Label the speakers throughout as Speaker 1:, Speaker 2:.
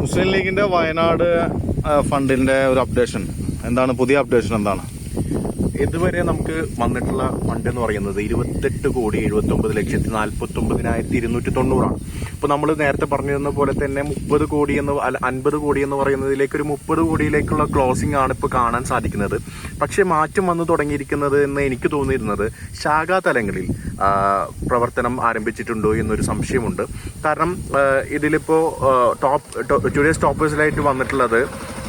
Speaker 1: മുസ്ലിം ലീഗിന്റെ വയനാട് ഫണ്ടിന്റെ ഒരു അപ്ഡേഷൻ എന്താണ് പുതിയ അപ്ഡേഷൻ എന്താണ്?
Speaker 2: ഇതുവരെ നമുക്ക് വന്നിട്ടുള്ള ഫണ്ട് എന്ന് പറയുന്നത് ഇരുപത്തെട്ട് കോടി എഴുപത്തി ഒമ്പത് ലക്ഷത്തി നാൽപ്പത്തി ഒമ്പതിനായിരത്തി ഇരുന്നൂറ്റി തൊണ്ണൂറാണ് ഇപ്പൊ നമ്മൾ നേരത്തെ പറഞ്ഞിരുന്ന പോലെ തന്നെ മുപ്പത് കോടി എന്ന് അൻപത് കോടി എന്ന് പറയുന്നതിലേക്ക് ഒരു മുപ്പത് കോടിയിലേക്കുള്ള ക്ലോസിംഗ് ആണ് ഇപ്പോൾ കാണാൻ സാധിക്കുന്നത്. പക്ഷേ മാറ്റം വന്നു തുടങ്ങിയിരിക്കുന്നത് എന്ന് എനിക്ക് തോന്നിയിരുന്നത് ശാഖാ തലങ്ങളിൽ പ്രവർത്തനം ആരംഭിച്ചിട്ടുണ്ടോ എന്നൊരു സംശയമുണ്ട്. കാരണം ഇതിലിപ്പോ ടോപ്പ് ടോപ്പ് ടുഡേസ് ടോപ്പേഴ്സിലായിട്ട് വന്നിട്ടുള്ളത്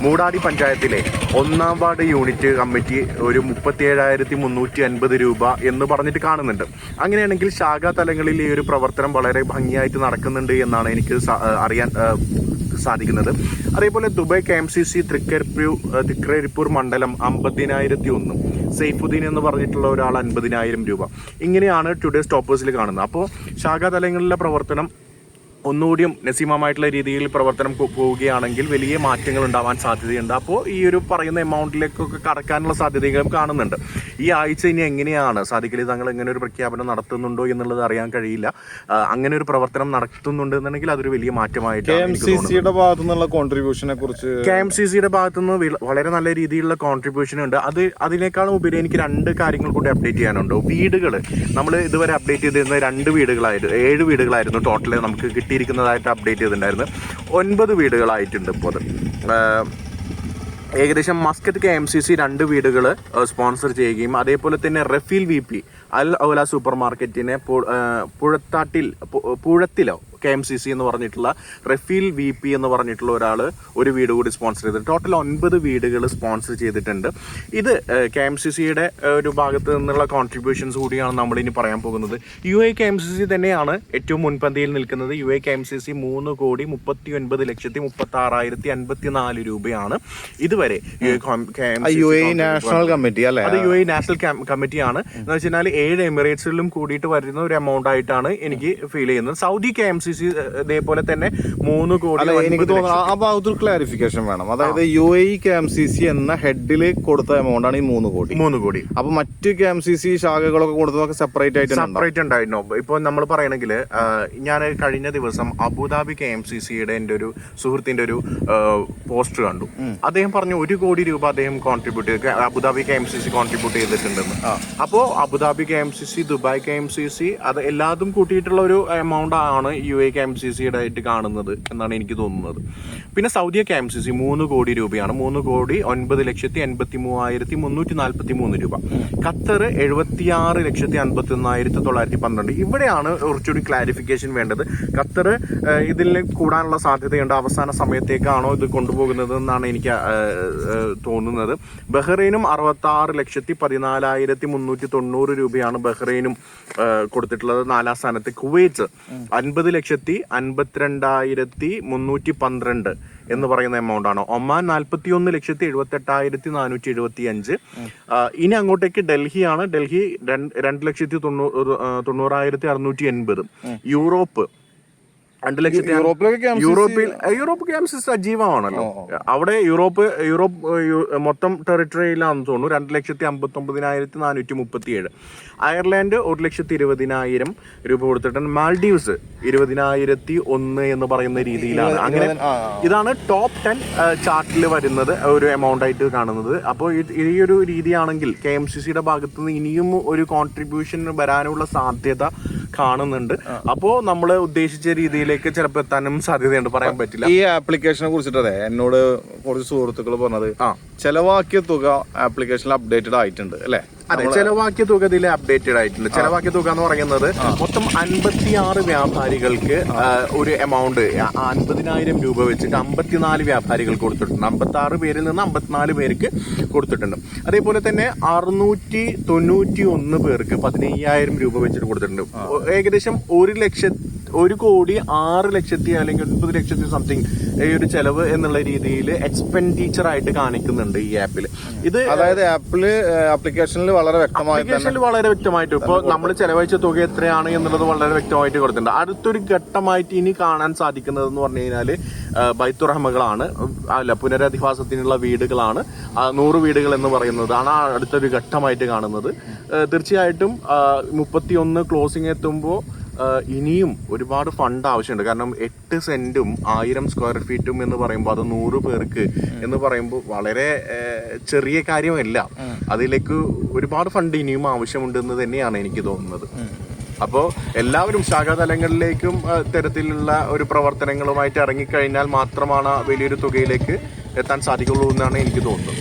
Speaker 2: മൂടാടി പഞ്ചായത്തിലെ ഒന്നാം വാർഡ് യൂണിറ്റ് കമ്മിറ്റി ഒരു മുപ്പത്തി ഏഴായിരത്തി മുന്നൂറ്റി അൻപത് രൂപ എന്ന് പറഞ്ഞിട്ട് കാണുന്നുണ്ട്. അങ്ങനെയാണെങ്കിൽ ശാഖാ തലങ്ങളിൽ ഈ ഒരു പ്രവർത്തനം വളരെ ഭംഗിയായിട്ട് നടക്കുന്നുണ്ട് എന്നാണ് എനിക്ക് അറിയാൻ സാധിക്കുന്നത്. അതേപോലെ Dubai K M C C Trikaripur Trikaripur മണ്ഡലം അമ്പതിനായിരത്തി ഒന്ന് സെയ്ഫുദ്ദീൻ എന്ന് പറഞ്ഞിട്ടുള്ള ഒരാൾ അൻപതിനായിരം രൂപ. ഇങ്ങനെയാണ് ടുഡേ സ്റ്റോപ്പേഴ്സിൽ കാണുന്നത്. അപ്പോൾ ശാഖാ തലങ്ങളിലെ പ്രവർത്തനം ഒന്നുകൂടിയും നസീമമായിട്ടുള്ള രീതിയിൽ പ്രവർത്തനം കൊ- പോവുകയാണെങ്കിൽ വലിയ മാറ്റങ്ങൾ ഉണ്ടാവാൻ സാധ്യതയുണ്ട്. അപ്പോൾ ഈ ഒരു പറയുന്ന എമൗണ്ടിലേക്കൊക്കെ കടക്കാനുള്ള സാധ്യതകളും കാണുന്നുണ്ട്. ഈ ആഴ്ച ഇനി എങ്ങനെയാണ്? സാധിക്കലി തങ്ങൾ എങ്ങനെ ഒരു പ്രഖ്യാപനം നടത്തുന്നുണ്ടോ എന്നുള്ളത് അറിയാൻ കഴിയില്ല. അങ്ങനെ ഒരു പ്രവർത്തനം നടത്തുന്നുണ്ട് എന്നുണ്ടെങ്കിൽ അതൊരു വലിയ
Speaker 1: കെ
Speaker 2: മാറ്റമായിട്ട്
Speaker 1: എം സി സിയുടെ ഭാഗത്തു നിന്നുള്ള കോൺട്രിബ്യൂഷനെ കുറിച്ച്
Speaker 2: കെ എം സി സിയുടെ ഭാഗത്തുനിന്ന് വിള- വളരെ നല്ല രീതിയിലുള്ള കോൺട്രിബ്യൂഷൻ ഉണ്ട്. അത് അതിനേക്കാളും ഉപരി എനിക്ക് രണ്ട് കാര്യങ്ങൾ കൂടി അപ്ഡേറ്റ് ചെയ്യാനുണ്ട്. വീടുകൾ നമ്മൾ ഇതുവരെ അപ്ഡേറ്റ് ചെയ്തിരുന്ന രണ്ട് വീടുകളായിരുന്നു ഏഴ് വീടുകളായിരുന്നു ടോട്ടൽ നമുക്ക് കിട്ടിയിരിക്കുന്നതായിട്ട് അപ്ഡേറ്റ് ചെയ്തിട്ടുണ്ടായിരുന്നു. ഒൻപത് വീടുകളായിട്ടുണ്ട് ഇപ്പോൾ അത് ഏകദേശം Muscat K M C C രണ്ട് വീടുകൾ സ്പോൺസർ ചെയ്യുകയും അതേപോലെ തന്നെ Rafeel V P Al Aula super മാർക്കറ്റിനെ പുഴത്താട്ടിൽ പുഴത്തിലോ കെ എം സി സി എന്ന് പറഞ്ഞിട്ടുള്ള റഫീൽ വി പി എന്ന് പറഞ്ഞിട്ടുള്ള ഒരാൾ ഒരു വീട് കൂടി സ്പോൺസർ ചെയ്തിട്ടുണ്ട്. ടോട്ടൽ ഒൻപത് വീടുകൾ സ്പോൺസർ ചെയ്തിട്ടുണ്ട്. ഇത് കെ എം സി സിയുടെ ഒരു ഭാഗത്ത് നിന്നുള്ള കോൺട്രിബ്യൂഷൻസ് കൂടിയാണ് നമ്മൾ ഇനി പറയാൻ പോകുന്നത്. U A K M C C തന്നെയാണ് ഏറ്റവും മുൻപന്തിയിൽ നിൽക്കുന്നത്. U A K M C C മൂന്ന് കോടി മുപ്പത്തി ഒൻപത് ലക്ഷത്തി മുപ്പത്തി ആറായിരത്തി അൻപത്തി നാല് രൂപയാണ്. ഇതുവരെ യു എ
Speaker 1: നാഷണൽ കമ്മിറ്റി അല്ലേ?
Speaker 2: അത് യു എ നാഷണൽ കമ്മിറ്റിയാണ് എന്ന് വെച്ചാൽ ഏഴ് എമിറേറ്റ്സിലും കൂടിയിട്ട് വരുന്ന ഒരു എമൗണ്ട് ആയിട്ടാണ് എനിക്ക് ഫീൽ ചെയ്യുന്നത്. Saudi K M C C C ഇതേപോലെ തന്നെ മൂന്ന് കോടി
Speaker 1: എനിക്ക് തോന്നുന്നു ആ- ഭാഗത്തൊരു ക്ലാരിഫിക്കേഷൻ വേണം. അതായത് U A K M C C എന്ന ഹെഡിൽ കൊടുത്ത എമൗണ്ട് ആണ് ഈ മൂന്ന് കോടി.
Speaker 2: മൂന്ന് കോടി.
Speaker 1: അപ്പൊ മറ്റ് കെ എം സി സി ശാഖകളൊക്കെ കൊടുത്തതൊക്കെ സെപ്പറേറ്റ് ആയിട്ട്
Speaker 2: സെപ്പറേറ്റ് ഉണ്ടായിരുന്നു. ഇപ്പൊ നമ്മൾ പറയണെങ്കിൽ ഞാൻ കഴിഞ്ഞ ദിവസം അബുദാബി കെ എം സി സിയുടെ എന്റെ ഒരു സുഹൃത്തിന്റെ ഒരു പോസ്റ്റ് കണ്ടു. അദ്ദേഹം പറഞ്ഞു ഒരു കോടി രൂപ അദ്ദേഹം contribute Abu Dhabi K M C C contribute ചെയ്തിട്ടുണ്ടെന്ന്. അപ്പോ Abu Dhabi K M C C Dubai K M C C അത് എല്ലാതും കൂട്ടിയിട്ടുള്ള ഒരു എമൗണ്ട് ആണ് U A K M C സിയുടെ ആയിട്ട് കാണുന്നത് എന്നാണ് എനിക്ക് തോന്നുന്നത്. പിന്നെ Saudi K M C C മൂന്ന് കോടി രൂപയാണ്. മൂന്ന് കോടി ഒൻപത് ലക്ഷത്തി എൺപത്തി മൂവായിരത്തി മുന്നൂറ്റി നാൽപ്പത്തി മൂന്ന് രൂപ. ഖത്തർ എഴുപത്തിയാറ് ലക്ഷത്തി അൻപത്തി ഒന്നായിരത്തി തൊള്ളായിരത്തി പന്ത്രണ്ട്. ഇവിടെയാണ് കുറച്ചുകൂടി ക്ലാരിഫിക്കേഷൻ വേണ്ടത്. ഖത്തർ ഇതിൽ കൂടാനുള്ള സാധ്യതയുണ്ട്. അവസാന സമയത്തേക്കാണോ ഇത് കൊണ്ടുപോകുന്നത് എന്നാണ് എനിക്ക് തോന്നുന്നത്. ബഹ്റൈനും അറുപത്തി ആറ് ലക്ഷത്തി പതിനാലായിരത്തി മുന്നൂറ്റി തൊണ്ണൂറ് രൂപയാണ് ബഹ്റൈനും കൊടുത്തിട്ടുള്ളത്. നാലാം സ്ഥാനത്ത് കുവൈറ്റ്. അൻപത് ലക്ഷത്തി അൻപത്തിരണ്ടായിരത്തി മുന്നൂറ്റി പന്ത്രണ്ട് എന്ന് പറയുന്ന എമൗണ്ട് ആണ്. ഒമാൻ നാൽപ്പത്തി ഒന്ന് ലക്ഷത്തി എഴുപത്തി എട്ടായിരത്തി നാനൂറ്റി എഴുപത്തി അഞ്ച് ഇനി അങ്ങോട്ടേക്ക് ഡൽഹിയാണ്. ഡൽഹി രണ്ട് ലക്ഷത്തി തൊണ്ണൂറ് തൊണ്ണൂറായിരത്തി അറുന്നൂറ്റി എൺപത് യൂറോപ്പ് രണ്ട് ലക്ഷത്തി യൂറോപ്പിൽ യൂറോപ്പ് ക്യാമ്പ്സ് സജീവമാണല്ലോ. അവിടെ യൂറോപ്പ് യൂറോപ്പ് മൊത്തം ടെറിട്ടറിയിലാണെന്ന് തോന്നുന്നു. രണ്ട് ലക്ഷത്തി അമ്പത്തി ഒമ്പതിനായിരത്തി നാനൂറ്റി മുപ്പത്തി ഏഴ് അയർലാൻഡ് ഒരു ലക്ഷത്തി ഇരുപതിനായിരം രൂപ കൊടുത്തിട്ടുണ്ട് മാൽഡീവ്സ് ഇരുപതിനായിരത്തി ഒന്ന് എന്ന് പറയുന്ന രീതിയിലാണ്. അങ്ങനെ ഇതാണ് ടോപ്പ് ടെൻ ചാർട്ടിൽ വരുന്നത് ഒരു എമൗണ്ട് ആയിട്ട് കാണുന്നത്. അപ്പോൾ ഈ ഒരു രീതിയാണെങ്കിൽ കെ എം സി സിയുടെ ഭാഗത്തുനിന്ന് ഇനിയും ഒരു കോൺട്രിബ്യൂഷൻ വരാനുള്ള സാധ്യത കാണുന്നുണ്ട്. അപ്പോ നമ്മൾ ഉദ്ദേശിച്ച രീതിയിലേക്ക് ചിലപ്പോൾ എത്താനും സാധ്യതയുണ്ട് പറയാൻ പറ്റില്ല.
Speaker 1: ഈ ആപ്ലിക്കേഷനെ കുറിച്ചിട്ടേ എന്നോട് കുറച്ച് സുഹൃത്തുക്കൾ പറഞ്ഞത്
Speaker 2: ആ.
Speaker 1: ചെലവാക്കിയ തുക ആപ്ലിക്കേഷനിൽ അപ്ഡേറ്റഡ് ആയിട്ടുണ്ട് അല്ലെ?
Speaker 2: അതെ ചെലവാക്കിയ തുക ഇതിൽ അപ്ഡേറ്റഡ് ആയിട്ടുണ്ട്. ചെലവാക്കിയ തുക എന്ന് പറയുന്നത് മൊത്തം അൻപത്തിയാറ് വ്യാപാരികൾക്ക് ഒരു എമൗണ്ട് അൻപതിനായിരം രൂപ വെച്ചിട്ട് അമ്പത്തിനാല് വ്യാപാരികൾ കൊടുത്തിട്ടുണ്ട്. അമ്പത്തി ആറ് പേരിൽ നിന്ന് അമ്പത്തിനാല് പേർക്ക് കൊടുത്തിട്ടുണ്ട്. അതേപോലെ തന്നെ അറുന്നൂറ്റി തൊണ്ണൂറ്റി ഒന്ന് പേർക്ക് പതിനയ്യായിരം രൂപ വെച്ചിട്ട് കൊടുത്തിട്ടുണ്ട്. ഏകദേശം ഒരു ലക്ഷ ഒരു കോടി ആറ് ലക്ഷത്തി അല്ലെങ്കിൽ ഒൻപത് ലക്ഷത്തി സംതിങ് ഈ ഒരു ചെലവ് എന്നുള്ള രീതിയിൽ എക്സ്പെൻഡിച്ചർ ആയിട്ട് കാണിക്കുന്നുണ്ട് ഈ ആപ്പിൽ ഇത്
Speaker 1: അതായത് ആപ്പിൾ ആപ്ലിക്കേഷനിൽ വളരെ വ്യക്തമായി
Speaker 2: ആപ്ലിക്കേഷനിൽ വളരെ വ്യക്തമായിട്ട്. ഇപ്പോൾ നമ്മൾ ചെലവഴിച്ച തുക എത്രയാണ് എന്നുള്ളത് വളരെ വ്യക്തമായിട്ട് കൊടുത്തിട്ടുണ്ട്. അടുത്തൊരു ഘട്ടമായിട്ട് ഇനി കാണാൻ സാധിക്കുന്നത് എന്ന് പറഞ്ഞു കഴിഞ്ഞാൽ ബൈത്തുറഹമകളാണ് അല്ല പുനരധിവാസത്തിനുള്ള വീടുകളാണ്. നൂറ് വീടുകൾ എന്ന് പറയുന്നതാണ് ആണ് അടുത്തൊരു ഘട്ടമായിട്ട് കാണുന്നത്. തീർച്ചയായിട്ടും മുപ്പത്തി ഒന്ന് ക്ലോസിംഗ് എത്തുമ്പോൾ ഇനിയും ഒരുപാട് ഫണ്ട് ആവശ്യമുണ്ട്. കാരണം എട്ട് സെന്റും ആയിരം സ്ക്വയർ ഫീറ്റും എന്ന് പറയുമ്പോൾ അത് നൂറ് പേർക്ക് എന്ന് പറയുമ്പോൾ വളരെ ചെറിയ കാര്യമല്ല. അതിലേക്ക് ഒരുപാട് ഫണ്ട് ഇനിയും ആവശ്യമുണ്ട് എന്ന് തന്നെയാണ് എനിക്ക് തോന്നുന്നത്. അപ്പോൾ എല്ലാവരും ശാഖാതലങ്ങളിലേക്കും തരത്തിലുള്ള ഒരു പ്രവർത്തനങ്ങളുമായിട്ട് ഇറങ്ങിക്കഴിഞ്ഞാൽ മാത്രമാണ് വലിയൊരു തുകയിലേക്ക് എത്താൻ സാധിക്കുള്ളൂ എന്നാണ് എനിക്ക് തോന്നുന്നത്.